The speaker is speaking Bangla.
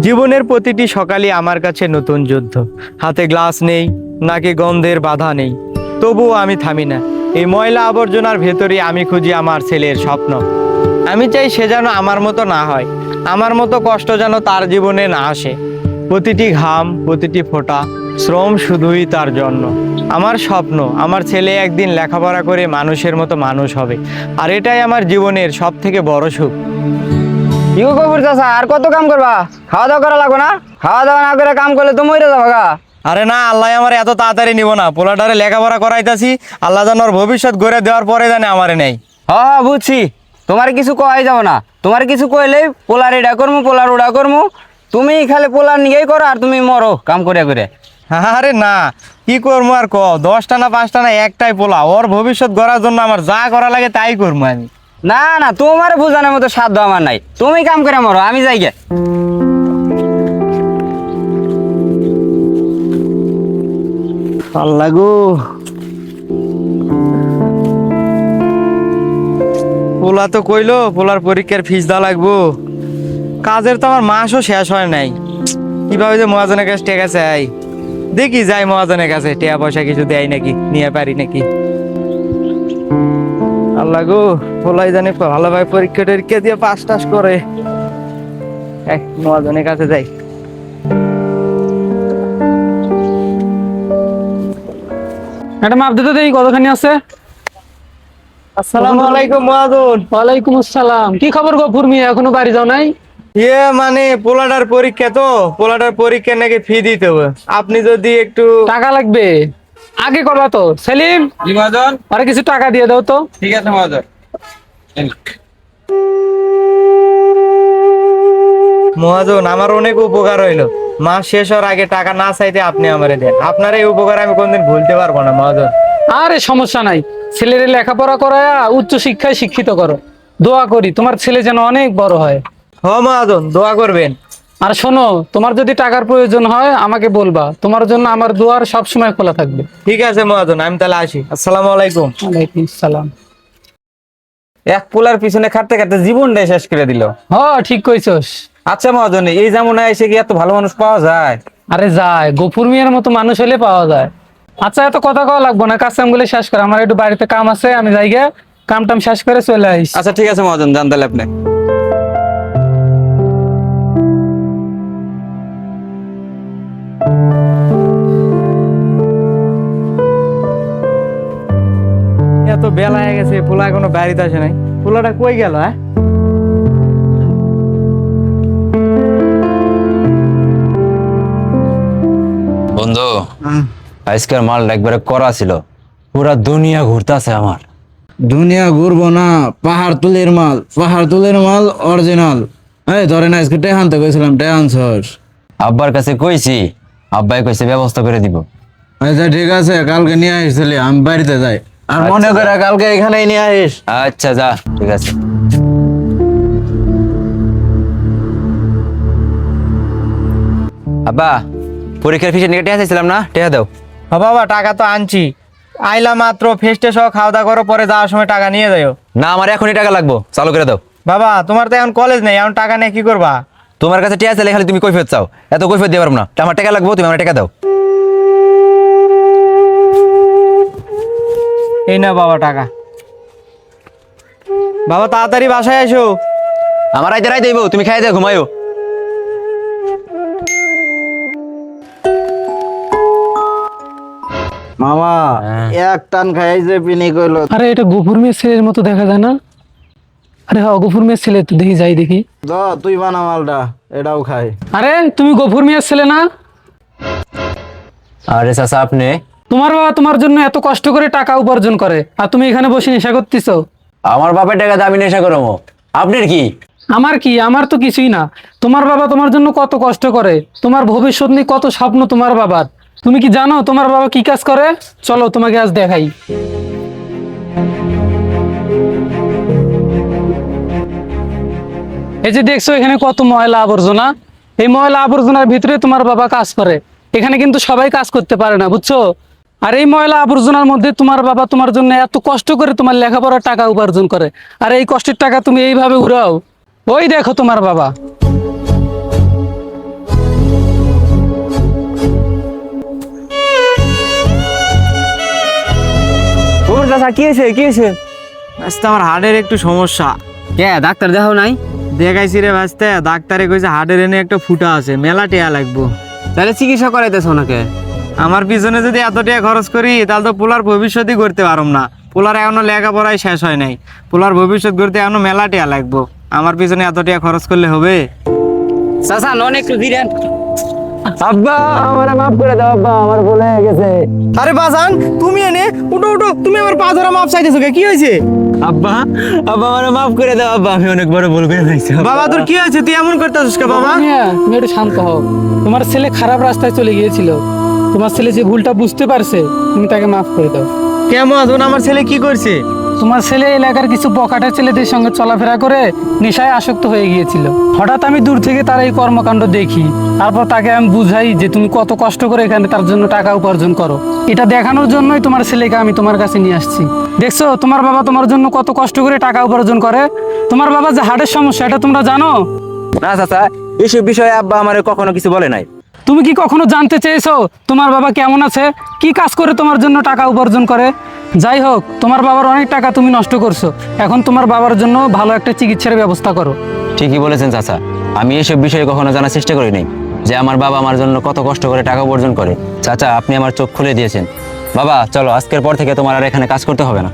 জীবনের প্রতিটি সকালই আমার কাছে নতুন যুদ্ধ। হাতে গ্লাস নেই, নাকি গন্ধের বাধা নেই। তবুও আমি থামি না। এই ময়লা আবর্জনার ভেতরে আমি খুঁজি আমার ছেলের স্বপ্ন। আমি চাই সে যেন আমার মতো না হয়। আমার মতো কষ্ট যেন তার জীবনে না আসে। প্রতিটি ঘাম, প্রতিটি ফোঁটা, শ্রম শুধুই তার জন্য। আমার স্বপ্ন, আমার ছেলে একদিন লেখাপড়া করে মানুষের মতো মানুষ হবে। আর এটাই আমার জীবনের সব থেকে বড় সুখ। ইগো কবুর চাষা আর কত কাম করবা? খাওয়া দাওয়া করা লাগবে না? খাওয়া দাওয়া না করে কাম করলে তো মরে যাব গা। আরে না আল্লাহ আমার এত তাড়াতাড়ি নিব না। পোলাটারে লেখাপড়া করাইতাছি আল্লাহ যেন ওর ভবিষ্যৎ গড়ে দেওয়ার পরে জানে আমারে নেই। হ হ বুঝছি। তোমার কিছু কয় যাব না। তোমার কিছু কইলেই পোলার এটা করমু পোলার ওটা করমু। তুমি খালি পোলার নিয়েই করো আর তুমি মরো কাম করে করে। আরে না কি করব আর ক দশটা না পাঁচটা না একটাই পোলা। ওর ভবিষ্যৎ গড়ার জন্য আমার যা করা লাগে তাই করব আমি। না না, তোমার বোঝানোর মতো সাধ্য আমার নাই। তুমি কাম করে মরো, আমি যাই গে। আল্লাহ পোলা তো কইলো, পোলার পরীক্ষার ফিস দেওয়া লাগবো। কাজের তো আমার মাসও শেষ হয় নাই। কীভাবে যে মহাজনের কাছে টেকা চাই? দেখি যাই মহাজনের কাছে টেয়া পয়সা কিছু দেয় নাকি, নিয়ে পারি নাকি। আল্লাহ গো। পোলাই জানি ভালোভাবে পরীক্ষা টরীক্ষা দিয়ে পাস টাস করে। এক মহাজনের কাছে যাই। ম্যাডাম আপনি তো দেখি কতখানি আছে? আসসালামু আলাইকুম মহাজন ওয়ালাইকুম আসসালাম। কি খবর গফুর মিয়া এখনও বাড়ি যাও নাই? ইয়ে মানে পোলাটার পরীক্ষা তো। পোলাটার পরীক্ষা নাকি ফি দিতে হবে। আপনি যদি একটু টাকা লাগবে। আগে করবা তো। সেলিম জি মহাজন আরে কিছু টাকা দিয়ে দাও তো। ঠিক আছে মহাজন মহাজন আমার অনেক উপকার হইল। মাস শেষ হওয়ার আগে টাকা না চাইতে আপনি আমারে দেন। আপনার এই উপকার আমি কোনদিন ভুলতে পারব না মহাজন। আরে সমস্যা নাই। ছেলের লেখাপড়া করায়া উচ্চ শিক্ষায় শিক্ষিত করো। দোয়া করি তোমার ছেলে যেন অনেক বড় হয়। হ মহাজন দোয়া করবেন। আর শোনো তোমার যদি টাকার প্রয়োজন হয় আমাকে বলবা। তোমার জন্য আমার দুয়ার সব সময় খোলা থাকবে। ঠিক আছে মহাজন আমি তাহলে আসি। আসসালামু আলাইকুম। ওয়ালাইকুম সালাম এক পোলার পিছনে খাটতে খাটতে জীবনটাই শেষ করে দিল। হ ঠিক কইছস। আচ্ছা মহাজনী এই জামনা এসে কি এত ভালো মানুষ পাওয়া যায়? আরে যায় গোপুর মিয়ার মতো মানুষ হলে পাওয়া যায়। আচ্ছা এত কথা কওয়া লাগবো না কাজ কামগুলো শেষ করে আমার একটু বাড়িতে কাম আছে আমি যাই গে কাম টাম শেষ করে চলে আইস। আচ্ছা ঠিক আছে মহাজন জান তাহলে আপনি। বেলা হয়ে গেছে পোলা এখনও বাড়িতে আসে নাই। পোলাটা কই গেল হ্যাঁ? বন্ধু আজকের মাল একবারে করা ছিল। পুরা দুনিয়া ঘুরতেছে আমার। দুনিয়া ঘুরবো না পাহাড় তুলের মাল পাহাড় তুলের মাল অরিজিনাল এই ধরেন আজকে টেহানতে গেছিলাম টেহান সস আব্বার কাছে কইছি আব্বাই কইছে ব্যবস্থা করে দিব। আচ্ছা ঠিক আছে কালকে নিয়ে আসছিলি আমি বাড়িতে যাই। আর মনে করে কালকে এখানেই নিয়ে আসিস। আচ্ছা যা ঠিক আছে। আব্বা পরীক্ষার ফিসে নিয়ে টেহা চাইছিলাম না? টেহা দাও। বাবা টাকা তো আনছি। আইলা মাত্র ফেস্টে সহ খাওয়া দাওয়া করো পরে যাওয়ার সময় টাকা নিয়ে যাও না আমার এখনই টাকা লাগবো। চালু করে দাও। বাবা তোমার তো এখন কলেজ নেই এখন টাকা নিয়ে কি করবা? তোমার কাছে টেহা চাইলে খালি তুমি কৈফিয়ত চাও। এত কৈফিয়ত দিয়ে পারব না। আমার টাকা লাগবো তুমি আমার টাকা দাও। এই না বাবা টাকা। বাবা তাড়াতাড়ি বাসায় এসো। আমার রাইতে রাইতে দেবো তুমি খাই দিয়ে ঘুমাইও। মামা এক টান খাই যে পিনি কইলো। আরে এটা গফুর মেয়ের ছেলের মতো দেখা যায় না? আরে হ্যাঁ গফুর মেয়ের ছেলে তো দেখি যাই দেখি। দ তুই বানা মালটা এটাও খাই। আরে তুমি গফুর মেয়ের ছেলে না? আরে চাচা আপনি তোমার বাবা তোমার জন্য এত কষ্ট করে টাকা উপার্জন করে। আর তুমি এখানে বসে নেশা করতেছো? আমার বাপের টাকা দামি নেশা করব। আপনার কি? আমার কি? আমার তো কিছুই না। তোমার বাবা তোমার জন্য কত কষ্ট করে। তোমার ভবিষ্যৎ নিয়ে কত স্বপ্ন তোমার বাবার। তুমি কি জানো তোমার বাবা কি কাজ করে? চলো তোমাকে আজ দেখাই। এই যে দেখছ এখানে কত ময়লা আবর্জনা। এই ময়লা আবর্জনার ভিতরে তোমার বাবা কাজ করে। এখানে কিন্তু সবাই কাজ করতে পারে না বুঝছ? আর এই ময়লা আবর্জনার মধ্যে তোমার বাবা তোমার জন্য এত কষ্ট করে তোমার লেখাপড়ার টাকা উপার্জন করে। আর এই কষ্টের টাকা তুমি এইভাবে উড়াও। ওই দেখো তোমার বাবা। একটু সমস্যা। ডাক্তার দেখাও নাই? দেখাইছি রে ডাক্তারে কইছে হার্টের এনে একটা ফুটা আছে। মেলা টেয়া লাগবো। তাহলে চিকিৎসা করাইতেছ ওনাকে? আমার পিছনে যদি এত টাকা খরচ করি তাহলে তো পোলার ভবিষ্যতই করতে পারম না। পোলার এখনও লেখাপড়াই শেষ হয় নাই। পোলার ভবিষ্যৎ করতে এখনও মেলা টেয়া লাগবো। আমার পিছনে এত টাকা খরচ করলে হবে? চাচা নন একটু দিলেন আব্বা আমার মাফ করে দাও আব্বা আমার ভুল হয়ে গেছে। আরে বাজান তুমি এনে উঠো উঠো তুমি আমার পা ধরা মাপ চাইতেছো কি? হয়েছে? আব্বা আব্বা আমার মাফ করে দাও আব্বা আমি অনেক বড় ভুল করে ফেলেছি বাবা তোর কি হয়েছে? তুই এমন করতেছিস কে বাবা? হ্যাঁ তুমি একটু শান্ত হও। তোমার ছেলে খারাপ রাস্তায় চলে গিয়েছিল। তোমার ছেলে যে ভুলটা বুঝতে পারছে তুমি তাকে মাফ করে দাও। কেমন আমার ছেলে কি করছে? তোমার ছেলে এলাকার কিছু বকাটা ছেলেদের সঙ্গে চলাফেরা করে নেশায় আসক্ত হয়ে গিয়েছিল। হঠাৎ আমি দূর থেকে তার এই কর্মকাণ্ড দেখি। তারপর তাকে আমি বুঝাই যে তুমি কত কষ্ট করে এখানে তার জন্য টাকা উপার্জন করো। এটা দেখানোর জন্যই তোমার ছেলেকে আমি তোমার কাছে নিয়ে আসছি। দেখছ তোমার বাবা তোমার জন্য কত কষ্ট করে টাকা উপার্জন করে? তোমার বাবা যে হার্টের সমস্যা এটা তোমরা জানো? না চাচা এসব বিষয়ে আব্বা আমার কখনো কিছু বলে নাই। তুমি কি কখনো জানতে চেয়েছো তোমার বাবা কেমন আছে? কি কাজ করে তোমার জন্য টাকা উপার্জন করে? যাই হোক, তোমার বাবার অনেক টাকা তুমি নষ্ট করছ। এখন তোমার বাবার জন্য ভালো একটা চিকিৎসার ব্যবস্থা করো। ঠিকই বলেছেন চাচা। আমি এসব বিষয়ে কখনো জানার চেষ্টা করি নাই যে আমার বাবা আমার জন্য কত কষ্ট করে টাকা উপার্জন করে। চাচা, আপনি আমার চোখ খুলে দিয়েছেন। বাবা, চলো, আজকের পর থেকে তোমার আর এখানে কাজ করতে হবে না।